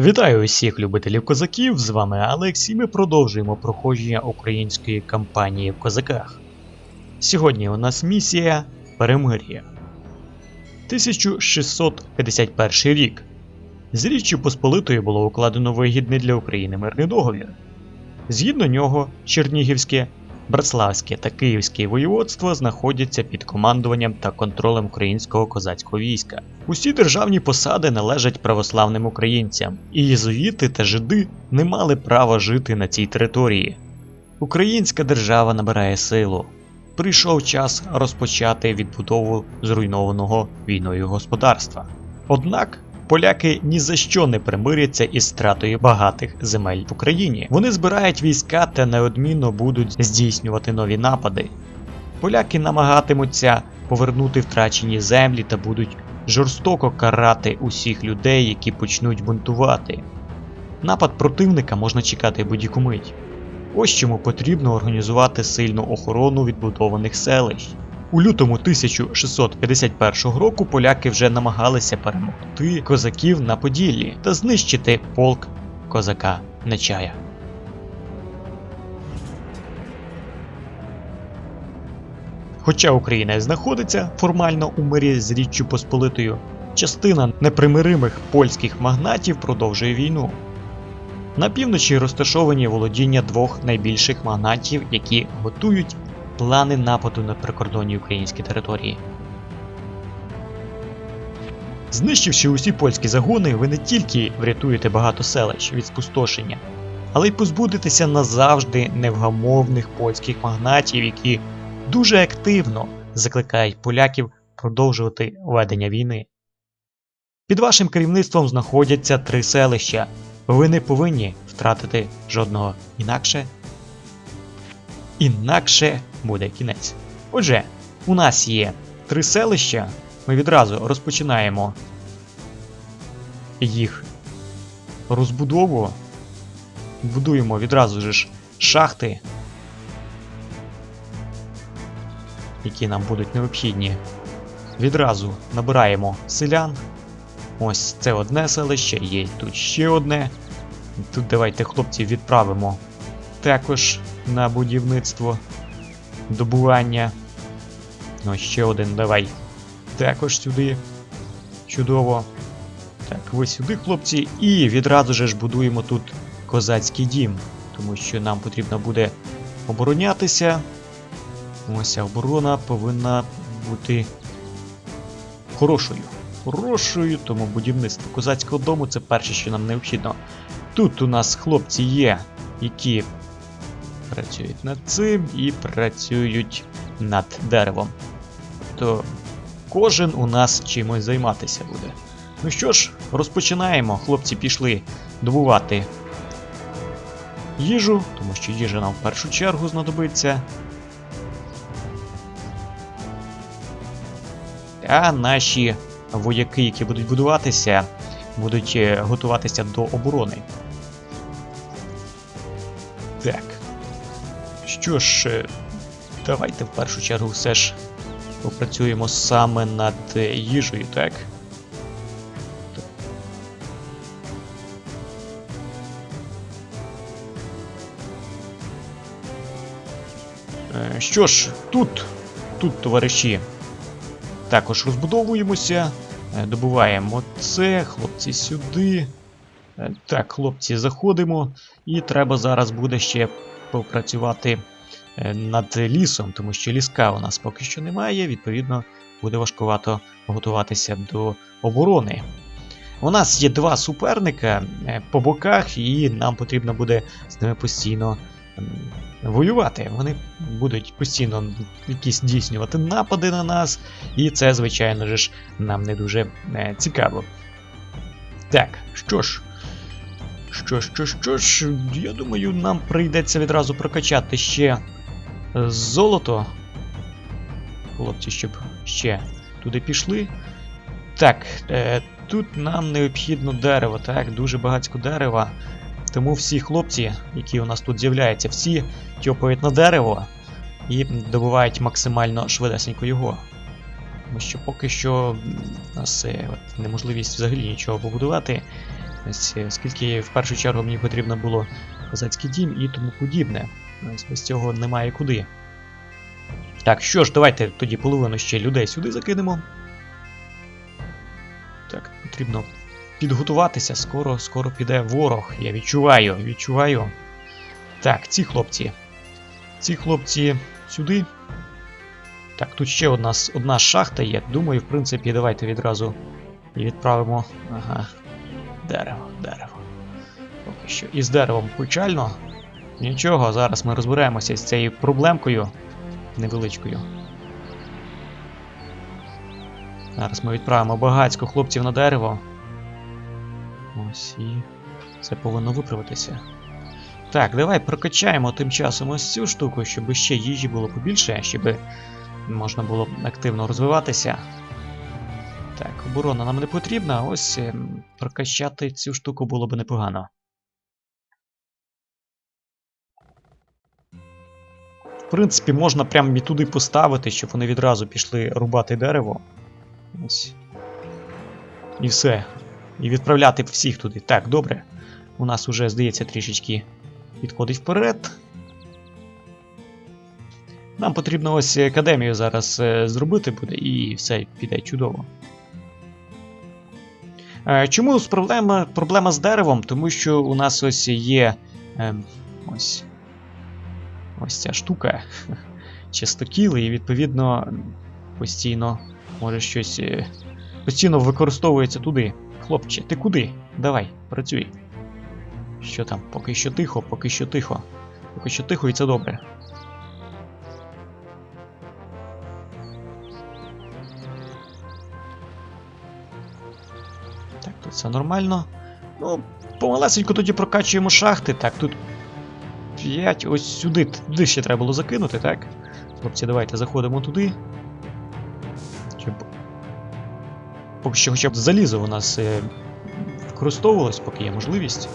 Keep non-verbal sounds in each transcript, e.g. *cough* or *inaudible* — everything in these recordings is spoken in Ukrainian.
Вітаю усіх любителів козаків, з вами Алекс, і ми продовжуємо проходження української кампанії в козаках. Сьогодні у нас місія Перемир'я. 1651 рік. З Річчю Посполитою було укладено вигідний для України мирний договір. Згідно нього, Чернігівське, Братславське та Київське воєводства знаходяться під командуванням та контролем українського козацького війська. Усі державні посади належать православним українцям, і єзуїти та жиди не мали права жити на цій території. Українська держава набирає силу. Прийшов час розпочати відбудову зруйнованого війною господарства. Однак поляки ні за що не примиряться із стратою багатих земель в Україні. Вони збирають війська та неодмінно будуть здійснювати нові напади. Поляки намагатимуться повернути втрачені землі та будуть жорстоко карати усіх людей, які почнуть бунтувати. Напад противника можна чекати будь-яку мить. Ось чому потрібно організувати сильну охорону відбудованих селищ. У лютому 1651 року поляки вже намагалися перемогти козаків на Поділлі та знищити полк козака Нечая. Хоча Україна і знаходиться формально у мирі з Річчю Посполитою, частина непримиримих польських магнатів продовжує війну. На півночі розташовані володіння двох найбільших магнатів, які готують плани нападу на прикордонні українські території. Знищивши усі польські загони, ви не тільки врятуєте багато селищ від спустошення, але й позбудетеся назавжди невгамовних польських магнатів, які дуже активно закликають поляків продовжувати ведення війни. Під вашим керівництвом знаходяться три селища. Ви не повинні втратити жодного інакше. Інакше буде кінець. Отже, у нас є три селища. Ми відразу розпочинаємо їх розбудову. Будуємо відразу ж шахти, які нам будуть необхідні. Відразу набираємо селян. Ось це одне селище, є тут ще одне. Тут давайте хлопців відправимо також на будівництво добування. Ось ще один давай. Також сюди. Чудово. Так, ви сюди, хлопці, і відразу же ж будуємо тут козацький дім, тому що нам потрібно буде оборонятися. Ось оборона повинна бути хорошою. Хорошою, тому будівництво козацького дому це перше, що нам необхідно. Тут у нас хлопці є, які працюють над цим і працюють над деревом. То кожен у нас чимось займатися буде. Ну що ж, розпочинаємо. Хлопці пішли добувати їжу, тому що їжа нам в першу чергу знадобиться. А наші вояки, які будуть будуватися, будуть е, готуватися до оборони. Що ж, е, давайте в першу чергу все ж попрацюємо саме над е, їжею, так? Е, Що ж, тут, тут, товариші, також розбудовуємося, добуваємо це, хлопці сюди. Так, хлопці, заходимо, і треба зараз буде ще попрацювати над лісом, тому що ліска у нас поки що немає, відповідно, буде важкувато готуватися до оборони. У нас є два суперника е, по боках, і нам потрібно буде з ними постійно воювати. Вони будуть постійно якісь здійснювати напади на нас, і це, звичайно ж, нам не дуже е, цікаво. Так, що ж. Що що що ж, я думаю, нам прийдеться відразу прокачати ще е, золото. Хлопці, щоб ще туди пішли. Так, е, тут нам необхідно дерево, так, дуже багатько дерева. Тому всі хлопці, які у нас тут з'являються, всі тьопають на дерево і добувають максимально швидесенько його. Тому що поки що у нас е, от, неможливість взагалі нічого побудувати. Ось е, в першу чергу мені потрібно було козацький дім і тому подібне. Ось без цього немає куди. Так, що ж, давайте тоді половину ще людей сюди закинемо. Так, потрібно підготуватися. Скоро, скоро піде ворог. Я відчуваю, відчуваю. Так, ці хлопці. Ці хлопці сюди. Так, тут ще одна, одна шахта є. Думаю, в принципі, давайте відразу і відправимо. Ага. Дерево, дерево. Поки що. І з деревом печально. Нічого, зараз ми розберемося з цією проблемкою невеличкою. Зараз ми відправимо багацько хлопців на дерево. Ось і це повинно виправитися. Так, давай прокачаємо тим часом ось цю штуку, щоб ще їжі було побільше, щоб можна було активно розвиватися. Так, оборона нам не потрібна, ось ем, прокачати цю штуку було б непогано. В принципі, можна прямо і туди поставити, щоб вони відразу пішли рубати дерево. Ось. І все. І відправляти всіх туди. Так, добре. У нас уже, здається, трішечки підходить вперед. Нам потрібно ось академію зараз е, зробити буде, і все піде чудово. Е, Чому проблема, проблема з деревом? Тому що у нас ось є. ем, ось. Ось ця штука. *laughs* Частокіли, і відповідно постійно може щось. е, Постійно використовується туди. Хлопче, ти куди? Давай, працюй. Що там? Поки що тихо, поки що тихо. Поки що тихо і це добре. Так, тут все нормально. Ну, помалесенько тоді прокачуємо шахти. Так, тут 5, ось сюди. Туди ще треба було закинути, так? Хлопці, давайте заходимо туди. Щоб... Поки що хоча б залізо у нас е, використовувалось, поки є можливість.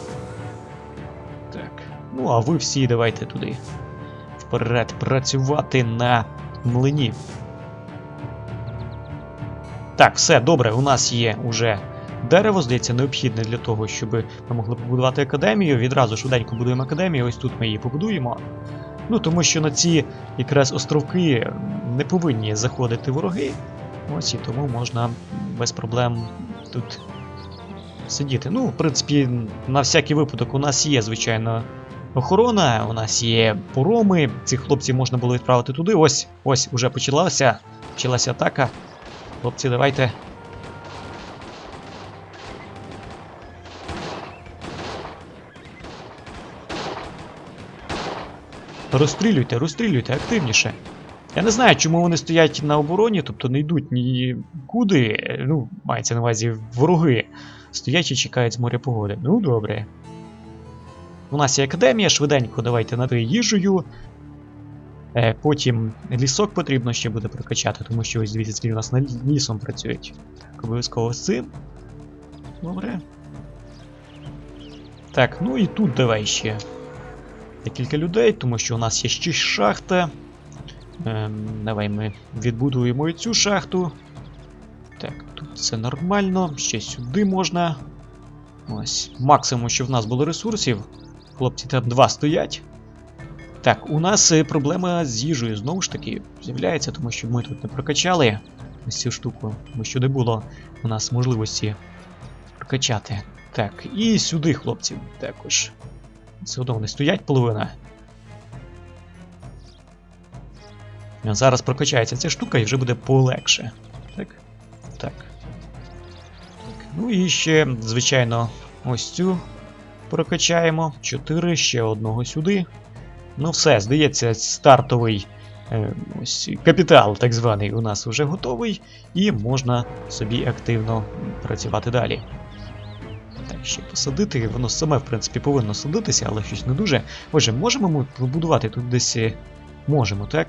Так. Ну, а ви всі давайте туди. Вперед працювати на млині. Так, все, добре, у нас є уже дерево, здається, необхідне для того, щоб ми могли побудувати академію. Відразу швиденько будуємо академію, ось тут ми її побудуємо. Ну, тому що на ці якраз островки не повинні заходити вороги. Ось і тому можна без проблем тут сидіти. Ну, в принципі, на всякий випадок у нас є, звичайно, охорона, у нас є пороми. Цих хлопців можна було відправити туди. Ось, ось, уже почалася. Почалася атака. Хлопці, давайте. Розстрілюйте, розстрілюйте активніше. Я не знаю, чому вони стоять на обороні, тобто не йдуть нікуди. Ну, мається на увазі вороги. Стоять і чекають з моря погоди. Ну, добре. У нас є академія, швиденько давайте нати їжею. Е, потім лісок потрібно ще буде прокачати, тому що ось дивіться, скільки у нас над лісом працюють. Так, обов'язково з цим. Добре. Так, ну і тут давай ще декілька людей, тому що у нас є ще шахта. Ем, давай ми відбудуємо і цю шахту. Так, тут все нормально, ще сюди можна. Ось. Максимум, що в нас було ресурсів. Хлопці там два стоять. Так, у нас е, проблема з їжею знову ж таки з'являється, тому що ми тут не прокачали ось цю штуку, тому що не було у нас можливості прокачати. Так, і сюди, хлопці, також. Все одно вони стоять половина. Зараз прокачається ця штука і вже буде полегше. Так. Так. так. Ну і ще, звичайно, ось цю прокачаємо. 4, ще одного сюди. Ну все, здається, стартовий е, ось, капітал, так званий, у нас вже готовий, і можна собі активно працювати далі. Так, ще посадити, воно саме, в принципі, повинно садитися, але щось не дуже. Отже, можемо ми побудувати тут десь. е, Можемо, так?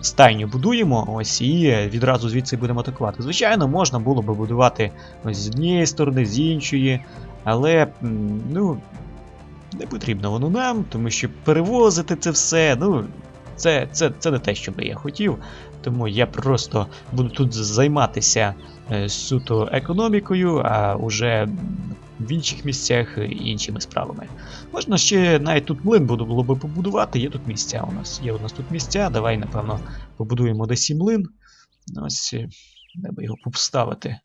Стайню будуємо, ось і відразу звідси будемо атакувати. Звичайно, можна було би будувати ось з однієї сторони, з іншої, але ну, не потрібно воно нам, тому що перевозити це все, ну, це, це, це не те, що би я хотів. Тому я просто буду тут займатися е, суто економікою, а уже в інших місцях е, іншими справами. Можна ще навіть тут млин було би побудувати, є тут місця у нас. Є у нас тут місця, давай, напевно, побудуємо десь і млин. Ось, е, би його поставити.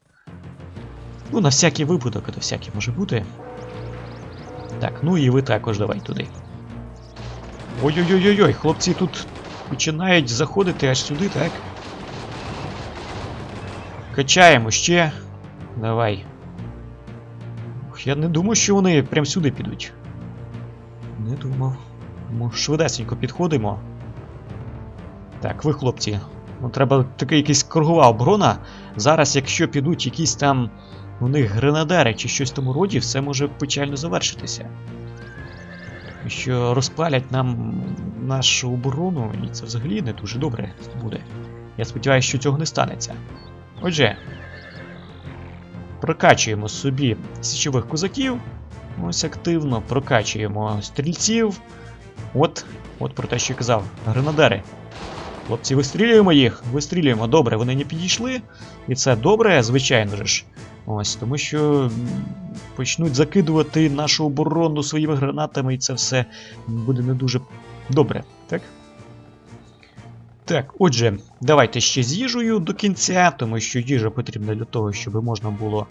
Ну, на всякий випадок, то всяке може бути. Так, ну і ви також давай туди. Ой-ой-ой-ой, хлопці тут починають заходити аж сюди, так? Качаємо ще. Давай. Я не думав, що вони прям сюди підуть. Не думав. Тому швидесенько підходимо. Так, ви, хлопці. Ну, треба така якась кругова оборона. Зараз, якщо підуть якісь там у них гренадери чи щось в тому роді, все може печально завершитися. Що розпалять нам нашу оборону, і це взагалі не дуже добре буде. Я сподіваюся, що цього не станеться. Отже, прокачуємо собі січових козаків. Ось активно прокачуємо стрільців. От, от про те, що я казав, гренадери. Хлопці, вистрілюємо їх, вистрілюємо. Добре, вони не підійшли. І це добре, звичайно ж. Ось, тому що почнуть закидувати нашу оборону своїми гранатами, і це все буде не дуже добре, так? Так, отже, давайте ще з їжею до кінця, тому що їжа потрібна для того, щоб можна було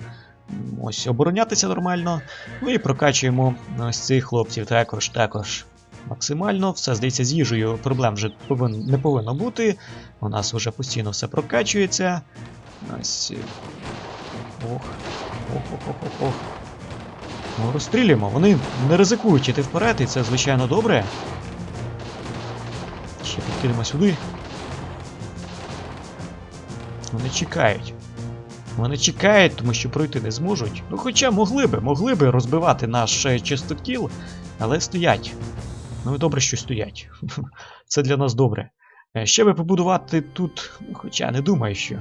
ось оборонятися нормально. Ну і прокачуємо ось цих хлопців також, також максимально. Все здається, з їжею проблем вже повин- не повинно бути. У нас вже постійно все прокачується. Ось. Ох. Ох, ох, ох, ох, ох. Ну, розстрілюємо. Вони не ризикують іти вперед, і це звичайно добре. Ще підкинемо сюди. Вони чекають. Вони чекають, тому що пройти не зможуть. Ну хоча могли би, могли би розбивати наш е, чистокіл, але стоять. Ну і добре, що стоять. *laughs* Це для нас добре. Е, Ще би побудувати тут, ну, хоча не думаю, що.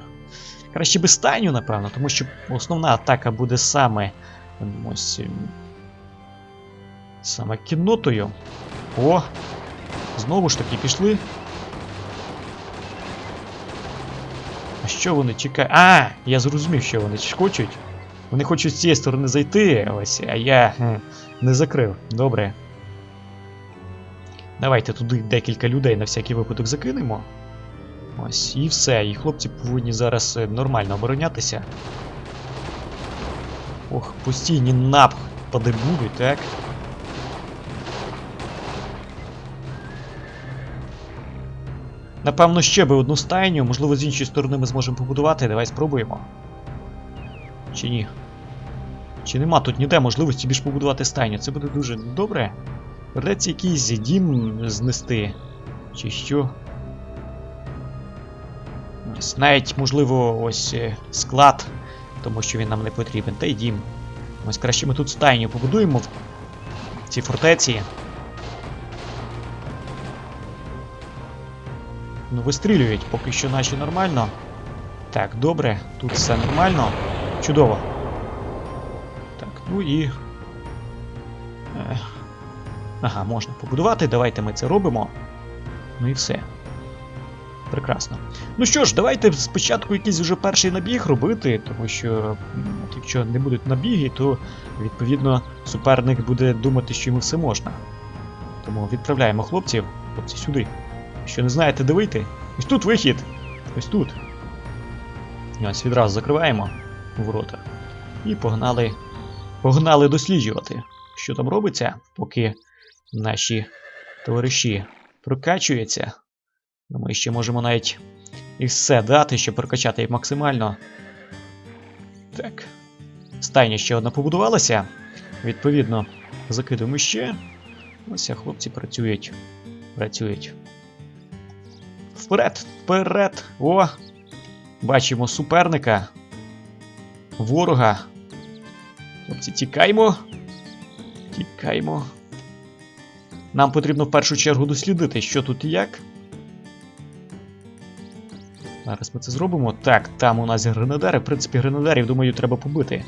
Краще би стайню, напевно, тому що основна атака буде саме ось. ем, Саме кіннотою. О! Знову ж таки пішли. А що вони чекають? А, я зрозумів, що вони хочуть. Вони хочуть з цієї сторони зайти, ось, а я не закрив. Добре. Давайте туди декілька людей на всякий випадок закинемо. Ось, і все. І хлопці повинні зараз е, нормально оборонятися. Ох, постійні напади будуть, так? Напевно, ще би одну стайню, можливо, з іншої сторони ми зможемо побудувати. Давай спробуємо. Чи ні? Чи нема тут ніде можливості більш побудувати стайню? Це буде дуже добре. Придеться якийсь дім знести. Чи що? Ось, навіть, можливо, ось е, склад, тому що він нам не потрібен, та й дім. Ось краще ми тут стайню побудуємо в цій фортеці. Ну, вистрілюють, поки що наші нормально. Так, добре, тут все нормально. Чудово. Так, ну і. Ага, можна побудувати, давайте ми це робимо. Ну і все. Прекрасно. Ну що ж, давайте спочатку якийсь вже перший набіг робити, тому що якщо не будуть набіги, то відповідно суперник буде думати, що йому все можна. Тому відправляємо хлопців, хлопці сюди. Якщо не знаєте, де вийти, ось тут вихід. Ось тут. Ось відразу закриваємо ворота. І погнали. Погнали досліджувати, що там робиться, поки наші товариші прокачуються. Ну, Ми ще можемо навіть і все дати, щоб прокачати їх максимально. Так. Стайня ще одна побудувалася. Відповідно, закидуємо ще. Ось хлопці працюють. Працюють. Вперед! Вперед! О! Бачимо суперника. Ворога. Хлопці, тікаймо. Тікаймо. Нам потрібно в першу чергу дослідити, що тут і як. Зараз ми це зробимо. Так, там у нас гренадери. В принципі, гренадерів, думаю, треба побити.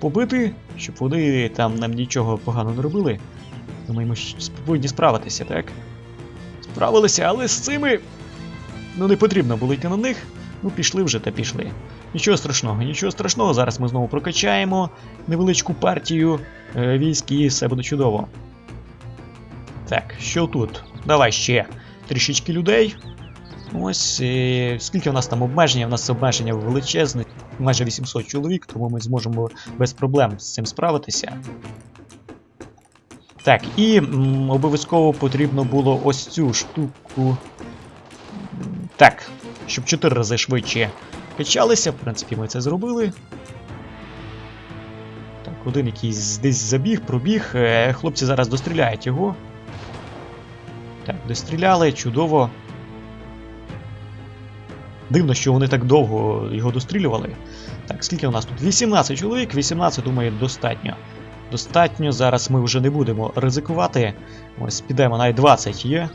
Побити, щоб вони там нам нічого поганого не робили. Думаю, ми повинні справитися, так? Справилися, але з цими. Ну, не потрібно було йти на них. Ну, пішли вже та пішли. Нічого страшного, нічого страшного. Зараз ми знову прокачаємо невеличку партію е, військ і все буде чудово. Так, що тут? Давай ще трішечки людей. Ось е, скільки у нас там обмеження? У нас обмеження величезне, майже 800 чоловік, тому ми зможемо без проблем з цим справитися. Так, і обов'язково потрібно було ось цю штуку. Так, щоб 4 рази швидше качалися. В принципі, ми це зробили. Так, один якийсь десь забіг, пробіг. Е, Хлопці зараз достріляють його. Так, достріляли, чудово. Дивно, що вони так довго його дострілювали. Так, скільки у нас тут? 18 чоловік, 18, думаю, достатньо. Достатньо, зараз ми вже не будемо ризикувати. Ось підемо, навіть 20 є.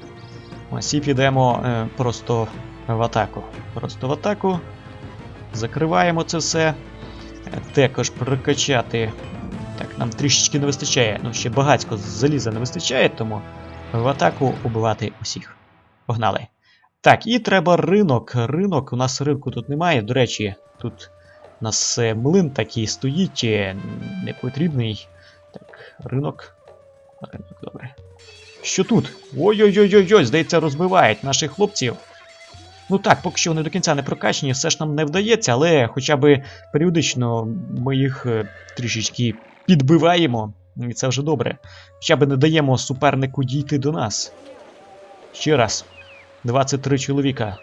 Ось і підемо е, просто в атаку. Просто в атаку. Закриваємо це все. Також прокачати. Так, нам трішечки не вистачає. Ну, ще багатько заліза не вистачає, тому в атаку убивати усіх. Погнали. Так, і треба ринок. Ринок. У нас ринку тут немає. До речі, тут у нас е, млин такий стоїть, е, непотрібний. Так, ринок. Ринок, добре. Що тут? Ой-ой-ой-ой, здається, розбивають наших хлопців. Ну так, поки що вони до кінця не прокачені, все ж нам не вдається, але хоча б періодично ми їх е, трішечки підбиваємо, і це вже добре. Хоча б не даємо супернику дійти до нас. Ще раз. 23 чоловіка.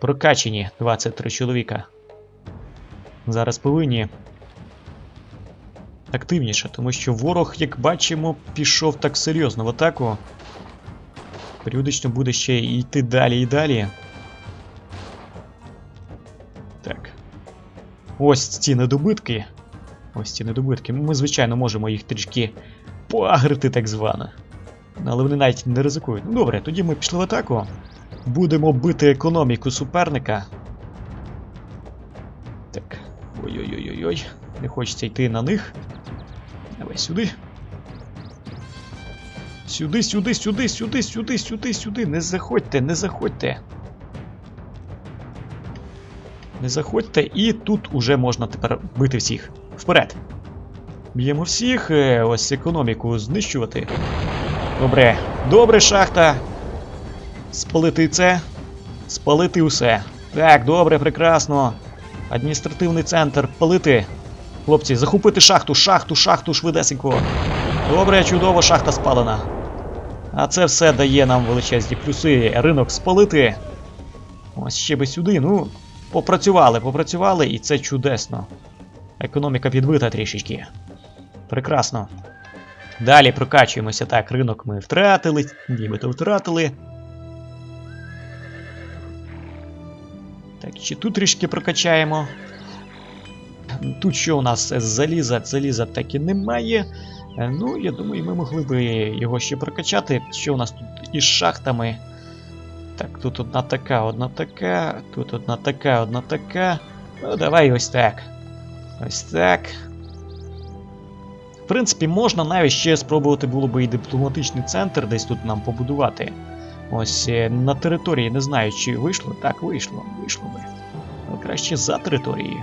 Прокачені 23 чоловіка. Зараз повинні активніше, тому що ворог, як бачимо, пішов так серйозно в атаку. Періодично буде ще йти далі і далі. Так. Ось ці недобитки. Ось ці недобитки. Ми, звичайно, можемо їх трішки поагрити, так звано. Але вони навіть не ризикують. Ну добре, тоді ми пішли в атаку. Будемо бити економіку суперника. Так. Ой-ой-ой-ой-ой. Не хочеться йти на них. Давай сюди. Сюди, сюди, сюди, сюди, сюди, сюди, сюди. Не заходьте, не заходьте. Не заходьте, і тут уже можна тепер бити всіх. Вперед! Б'ємо всіх, е, ось економіку знищувати. Добре, добре, шахта. Спалити це. Спалити усе. Так, добре, прекрасно. Адміністративний центр палити. Хлопці, захопити шахту, шахту, шахту, швидесенько. Добре, чудово, шахта спалена. А це все дає нам величезні плюси. Ринок спалити. Ось ще би сюди. Ну, попрацювали, попрацювали, і це чудесно. Економіка підбита трішечки. Прекрасно. Далі прокачуємося. Так, ринок ми втратили, нібито втратили. Так, ще тут трішки прокачаємо. Тут що у нас заліза, заліза так і немає. Е, Ну, я думаю, ми могли би його ще прокачати. Що у нас тут із шахтами? Так, тут одна така, одна така, тут одна така, одна така. Ну, давай ось так. Ось так. В принципі, можна навіть ще спробувати було би і дипломатичний центр десь тут нам побудувати. Ось е, на території не знаю, чи вийшло. Так, вийшло, вийшло би. Але краще за територією.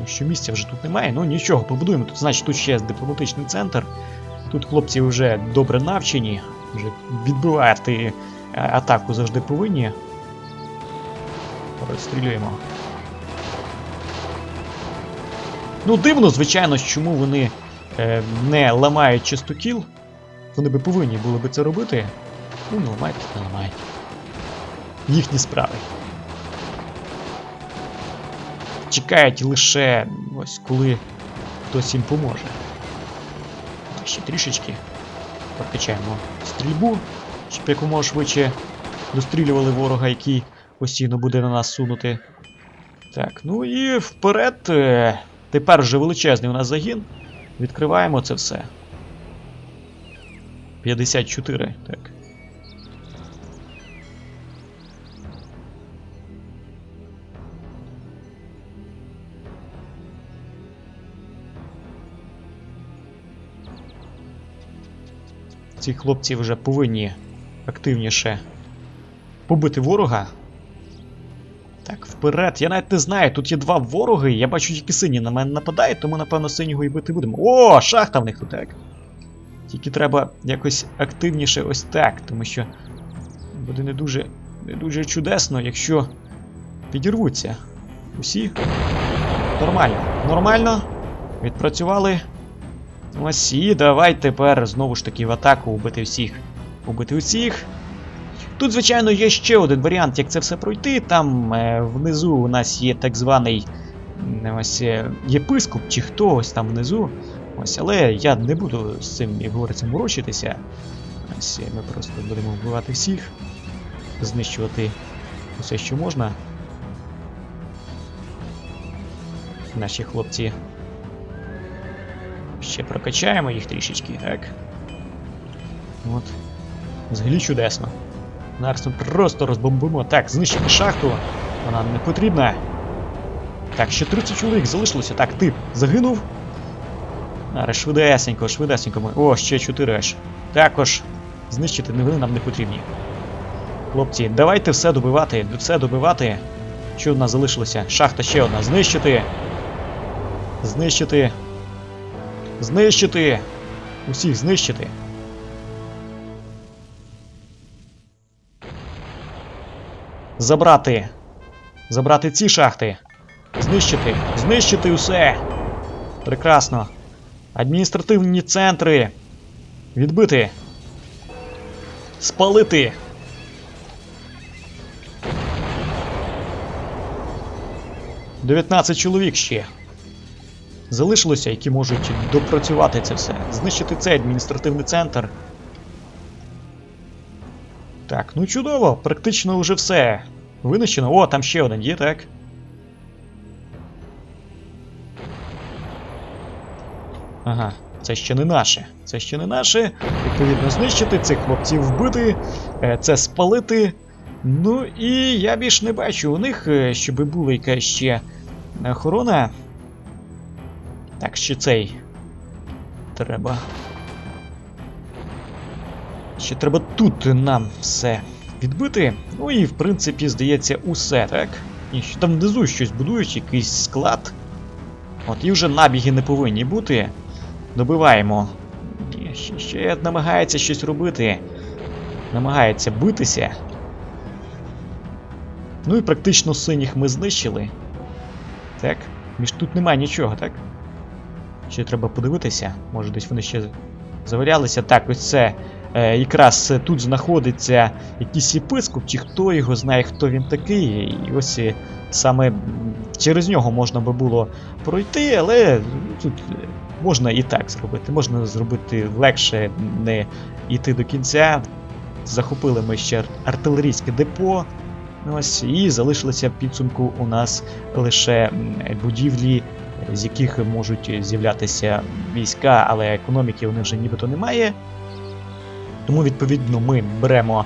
Ну, що місця вже тут немає, ну нічого, побудуємо тут. Значить, тут ще дипломатичний центр. Тут хлопці вже добре навчені, вже відбивати е, атаку завжди повинні. Розстрілюємо. Ну, дивно, звичайно, чому вони е, не ламають чистокіл. Вони би повинні були би це робити. Ну, не ламають, не ламають. Їхні справи. Чекають лише ось коли хтось їм поможе. Так, ще трішечки. Прокачаємо стрільбу, щоб якомога швидше дострілювали ворога, який постійно буде на нас сунути. Так, ну і вперед. е, Тепер вже величезний у нас загін. Відкриваємо це все. 54, так. Ці хлопці вже повинні активніше побити ворога. Так, вперед. Я навіть не знаю, тут є два вороги. Я бачу, тільки сині на мене нападають, тому напевно синього і бити будемо. О, шахта в них тут так. Тільки треба якось активніше ось так, тому що буде не дуже, не дуже чудесно, якщо підірвуться. Усі. Нормально. Нормально. Відпрацювали. Ось і давай тепер знову ж таки в атаку убити всіх. Убити усіх. Тут, звичайно, є ще один варіант, як це все пройти. Там е, внизу у нас є так званий ось е, єпископ чи хто ось там внизу. Ось, але я не буду з цим, як говориться, морочитися. Ось ми просто будемо вбивати всіх, знищувати усе, що можна. Наші хлопці. Ще прокачаємо їх трішечки, так. От. Взагалі чудесно. Зараз ми просто розбомбимо. Так, знищити шахту. Вона не потрібна. Так, ще 30 чоловік залишилося. Так, ти загинув. Зараз швидесенько, швидесенько ми. О, ще 4 аж. Також знищити вони нам не потрібні. Хлопці, давайте все добивати, все добивати. Що в нас залишилося? Шахта ще одна. Знищити. Знищити. Знищити. Усіх знищити. Забрати. Забрати ці шахти. Знищити. Знищити усе. Прекрасно. Адміністративні центри. Відбити. Спалити. Дев'ятнадцять чоловік ще. Залишилося, які можуть допрацювати це все. Знищити цей адміністративний центр. Так, ну чудово, практично вже все. Винищено. О, там ще один є, так? Ага, це ще не наше. Це ще не наше. Відповідно, знищити цих хлопців вбити, е, це спалити. Ну і я більш не бачу у них, е, щоб була якась ще охорона. Так, ще цей. Треба. Ще треба тут нам все відбити. Ну і в принципі, здається, усе, так? І ще там внизу щось будують, якийсь склад. От, і вже набіги не повинні бути. Добиваємо. Ще, ще намагається щось робити. Намагається битися. Ну і практично синіх ми знищили. Так. Між тут немає нічого, так? Ще треба подивитися. Може десь вони ще завалялися. Так, ось це. Е, якраз тут знаходиться якийсь єпископ, чи хто його знає, хто він такий. І ось е, саме через нього можна би було пройти, але тут можна і так зробити. Можна зробити легше не йти до кінця. Захопили ми ще артилерійське депо. Ось, і залишилися підсумку у нас лише будівлі, з яких можуть з'являтися війська, але економіки у них вже нібито немає. Тому, відповідно, ми беремо.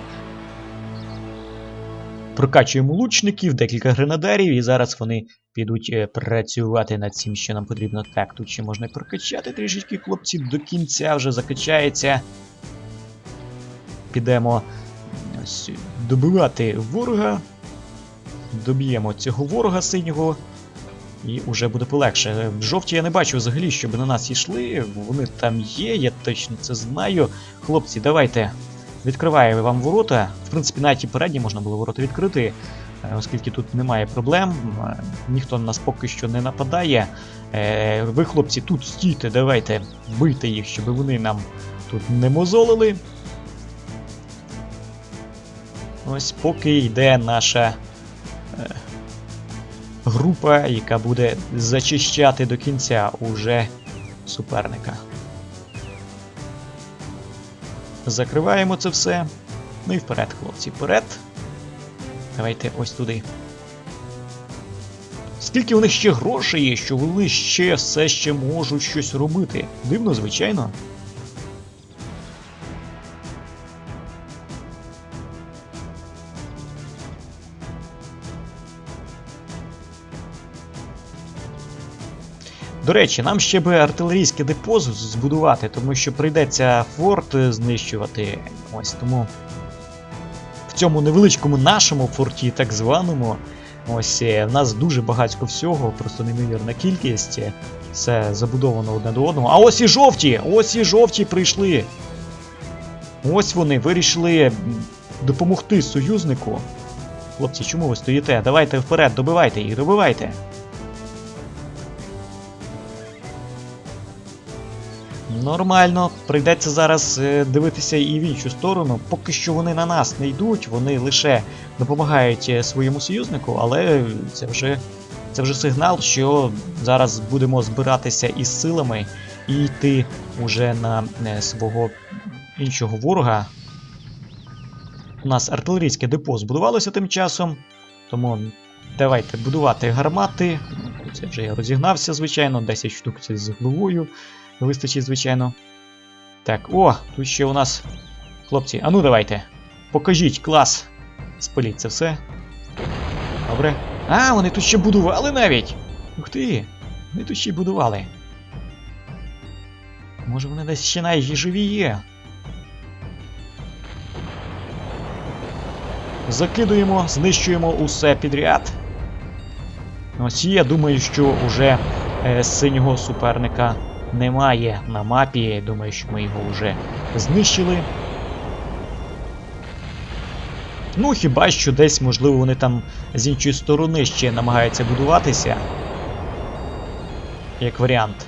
Прокачуємо лучників, декілька гренадерів, і зараз вони підуть е, працювати над цим, що нам потрібно. Так, тут ще можна прокачати трішечки хлопці до кінця вже закачається. Підемо ось, добивати ворога. Доб'ємо цього ворога синього. І вже буде полегше. Жовті я не бачу взагалі, щоб на нас йшли. Вони там є, я точно це знаю. Хлопці, давайте. Відкриваю вам ворота. В принципі, навіть і передні можна було ворота відкрити, е, оскільки тут немає проблем. Е, Ніхто на нас поки що не нападає. Е, Ви, хлопці, тут стійте, давайте, бийте їх, щоб вони нам тут не мозолили. Ось поки йде наша група, яка буде зачищати до кінця уже суперника. Закриваємо це все. Ну і вперед, хлопці, вперед. Давайте ось туди. Скільки у них ще грошей є, що вони ще все ще можуть щось робити? Дивно, звичайно. До речі, нам ще би артилерійське депо збудувати, тому що прийдеться форт е, знищувати. Ось тому в цьому невеличкому нашому форті, так званому, Ось е, в нас дуже багатько всього, просто неймовірна кількість. Все забудовано одне до одного. А ось і жовті! Ось і жовті прийшли. Ось вони вирішили допомогти союзнику. Хлопці, чому ви стоїте? Давайте вперед, добивайте їх, добивайте. Нормально, прийдеться зараз е, дивитися і в іншу сторону. Поки що вони на нас не йдуть, вони лише допомагають е, своєму союзнику, але це вже, це вже сигнал, що зараз будемо збиратися із силами і йти уже на е, свого іншого ворога. У нас артилерійське депо збудувалося тим часом, тому давайте будувати гармати. Це вже я розігнався, звичайно, 10 штук це з головою. Вистачить, звичайно. Так, о, тут ще у нас. Хлопці, а ну давайте. Покажіть клас. Спаліть це все. Добре. А, вони тут ще будували навіть. Ух ти! Вони тут ще й будували. Може вони десь ще навіть і живі є. Закидуємо, знищуємо усе підряд. Ось я думаю, що уже е, синього суперника немає на мапі. Думаю, що ми його вже знищили. Ну, хіба що десь, можливо, вони там з іншої сторони ще намагаються будуватися. Як варіант.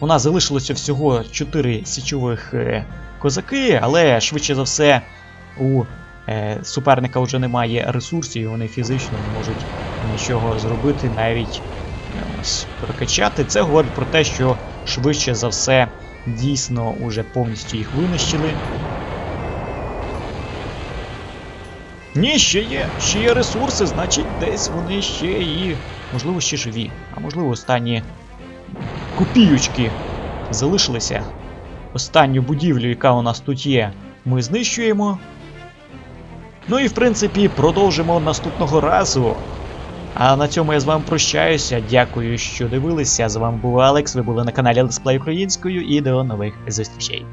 У нас залишилося всього 4 січових е, козаки, але швидше за все у е, суперника вже немає ресурсів, і вони фізично не можуть нічого зробити, навіть е, ось прокачати. Це говорить про те, що швидше за все дійсно уже повністю їх винищили. Ні, ще є, ще є ресурси, значить десь вони ще і, можливо, ще живі, а можливо, останні копійочки залишилися. Останню будівлю, яка у нас тут є, ми знищуємо. Ну і в принципі продовжимо наступного разу. А на цьому я з вами прощаюся. Дякую, що дивилися. З вами був Алекс. Ви були на каналі Летсплей Українською і до нових зустрічей.